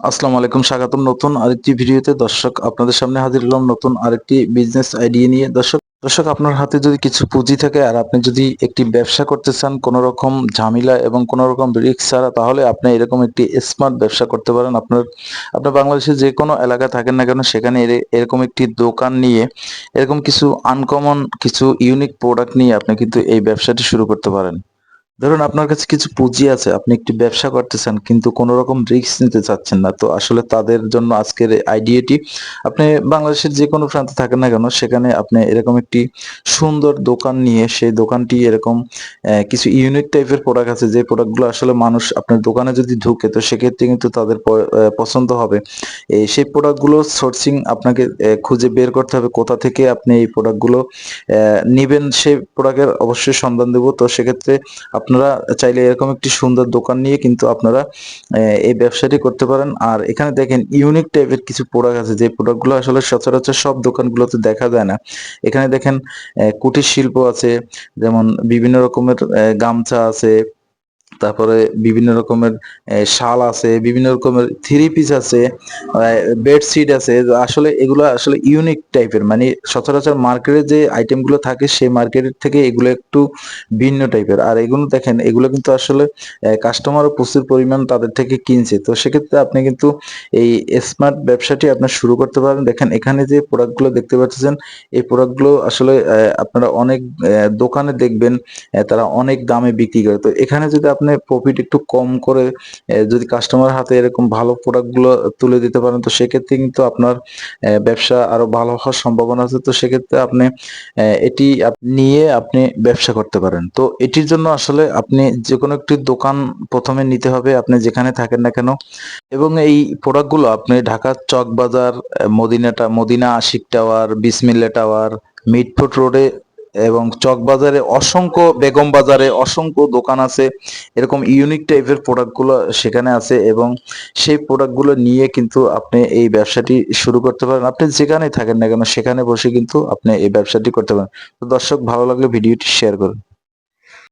আসসালামু আলাইকুম, স্বাগতম নতুন আরেকটি ভিডিওতে। দর্শক, আপনাদের সামনে হাজির হলাম নতুন আরেকটি বিজনেস আইডিয়া নিয়ে। দর্শক দর্শক, আপনার হাতে যদি কিছু পুঁজি থাকে আর আপনি যদি একটি ব্যবসা করতে চান, কোনো রকম ঝামেলা এবং কোনো রকম রিস্ক ছাড়া, তাহলে আপনি এরকম একটি স্মার্ট ব্যবসা করতে পারেন। আপনার আপনার বাংলাদেশের যে কোনো এলাকা থাকেন না কেন, সেখানে এর- এরকম একটি দোকান নিয়ে, এরকম কিছু আনকমন কিছু ইউনিক প্রোডাক্ট নিয়ে আপনি কিন্তু এই ব্যবসাটি শুরু করতে পারেন। ধরুন আপনার কাছে কিছু পুঁজি আছে, আপনি একটি ব্যবসা করতেছেন, কিন্তু কোনো রকম রিস্ক নিতে চাচ্ছেন না। তো আসলে তাদের জন্য আজকের আইডিয়াটি আপনি বাংলাদেশের যে কোনো প্রান্তে থাকেন না কেন, সেখানে আপনি এরকম একটি সুন্দর দোকান নিয়ে, সেই দোকানটি এরকম কিছু ইউনিক টাইপের প্রোডাক্ট আছে, যে প্রোডাক্টগুলো আসলে মানুষ আপনার দোকানে যদি ঢুকে, তো সেক্ষেত্রে কিন্তু তাদের পছন্দ হবে। সেই প্রোডাক্টগুলো সোর্সিং আপনাকে খুঁজে বের করতে হবে, কোথা থেকে আপনি এই প্রোডাক্টগুলো নিবেন সেই প্রোডাক্টের অবশ্যই সন্ধান দেব। তো সেক্ষেত্রে আপনারা চাইলে এরকম একটি সুন্দর দোকান নিয়ে কিন্তু আপনারা এই ব্যবসাটি করতে পারেন। আর এখানে দেখেন ইউনিক টাইপের কিছু প্রোডাক্ট আছে। যে প্রোডাক্টগুলো আসলে সচরাচর সব দোকানগুলোতে দেখা যায় না। এখানে দেখেন কুটির শিল্প আছে, যেমন বিভিন্ন রকমের গামছা আছে তারপরে বিভিন্ন রকমের শাল আছে, বিভিন্ন রকমের থ্রি পিস আছে বেডশিট আছে আসলে এগুলো আসলে ইউনিক টাইপের মানে সচরাচর মার্কেটে যে আইটেমগুলো থাকে, সেই মার্কেটের থেকে এগুলো একটু ভিন্ন টাইপের আর এগুলো দেখেন, এগুলো কিন্তু আসলে কাস্টমারও প্রচুর পরিমাণ তাদের থেকে কিনছে। তো সেক্ষেত্রে আপনি কিন্তু এই স্মার্ট ব্যবসাটি আপনার শুরু করতে পারেন। দেখেন, এখানে যে প্রোডাক্টগুলো দেখতে পাচ্ছেন, এই প্রোডাক্টগুলো আসলে আপনারা অনেক দোকানে দেখবেন তারা অনেক দামে বিক্রি করে। তো এখানে যদি আপনি প্রফিট একটু কম করে যদি কাস্টমার হাতে এরকম ভালো প্রোডাক্টগুলো তুলে দিতে পারেন, তো সেক্ষেত্রে কিন্তু আপনার ব্যবসা আরও ভালো হওয়ার সম্ভাবনা আছে। তো সেক্ষেত্রে আপনি এটি নিয়ে আপনি ব্যবসা করতে পারেন। তো এটির জন্য আসলে আপনি যে কোনো একটি দোকান প্রথমে নিতে হবে, আপনি যেখানে থাকেন না কেন। এবং এই প্রোডাক্টগুলো আপনি ঢাকার Chawk Bazar মদিনাটা, Madina Ashiq tower Bismillah tower Mitford রোডে এবং চক বাজারে অসংখ্য বেগম বাজারে অসংখ্য দোকান আছে। এরকম ইউনিক টাইপের প্রোডাক্টগুলো সেখানে আছে এবং সেই প্রোডাক্টগুলো নিয়ে কিন্তু আপনি এই ব্যবসাটি শুরু করতে পারেন। আপনি যেখানেই থাকেন না কেন, সেখানে বসে কিন্তু আপনি এই ব্যবসাটি করতে পারেন। তো দর্শক, ভালো লাগলে ভিডিওটি শেয়ার করুন।